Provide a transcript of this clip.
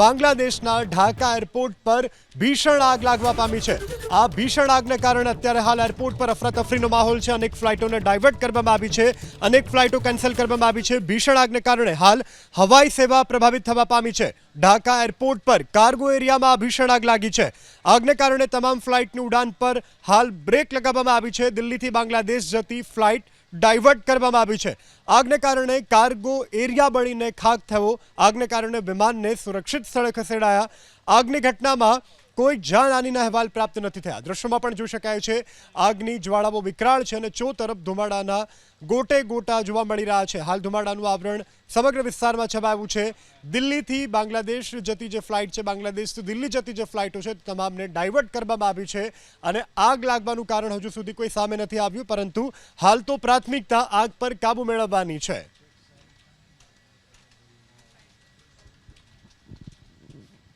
બાંગ્લાદેશના ઢાકા એરપોર્ટ પર ભીષણ આગ લાગવા પામી છે. આ ભીષણ આગને કારણે અત્યારે હાલ એરપોર્ટ પર અફરાતફરીનો માહોલ છે. અનેક ફ્લાઇટોને ડાયવર્ટ કરવામાં આવી છે. અનેક ફ્લાઇટો કેન્સલ કરવામાં આવી છે. ભીષણ આગને કારણે હાલ હવાઈ સેવા પ્રભાવિત થવા પામી છે. ઢાકા એરપોર્ટ પર કાર્ગો એરિયામાં આ ભીષણ આગ લાગી છે. આગને કારણે તમામ ફ્લાઇટની ઉડાન પર હાલ બ્રેક લગાવવામાં આવી છે. દિલ્હીથી બાંગ્લાદેશ જતી ફ્લાઇટ ડાયવર્ટ કરવામાં આવી છે. આગને કારણે કાર્ગો એરિયા બળીને ખાક થયો. આગને કારણે વિમાનને સુરક્ષિત સ્થળે ખસેડાયા. આગની ઘટનામાં કોઈ જાનહાનિના અહેવાલ પ્રાપ્ત નથી થયા. દ્રશ્યમાં પણ જોઈ શકાય છે, આગની જ્વાળાઓ વિકરાળ છે અને ચો તરફ ધુમાડાના ગોટે ગોટા જોવા મળી રહ્યા છે. હાલ ધુમાડાનું આવરણ સમગ્ર વિસ્તારમાં છવાયું છે. દિલ્હીથી બાંગ્લાદેશ જતી જે ફ્લાઇટ છે બાંગ્લાદેશથી દિલ્હી જતી જે ફ્લાઇટો છે, તમામને ડાયવર્ટ કરવામાં આવી છે અને આગ લાગવાનું કારણ હજુ સુધી કોઈ સામે નથી આવ્યું, પરંતુ હાલ તો પ્રાથમિકતા આગ પર કાબુ મેળવવાની છે.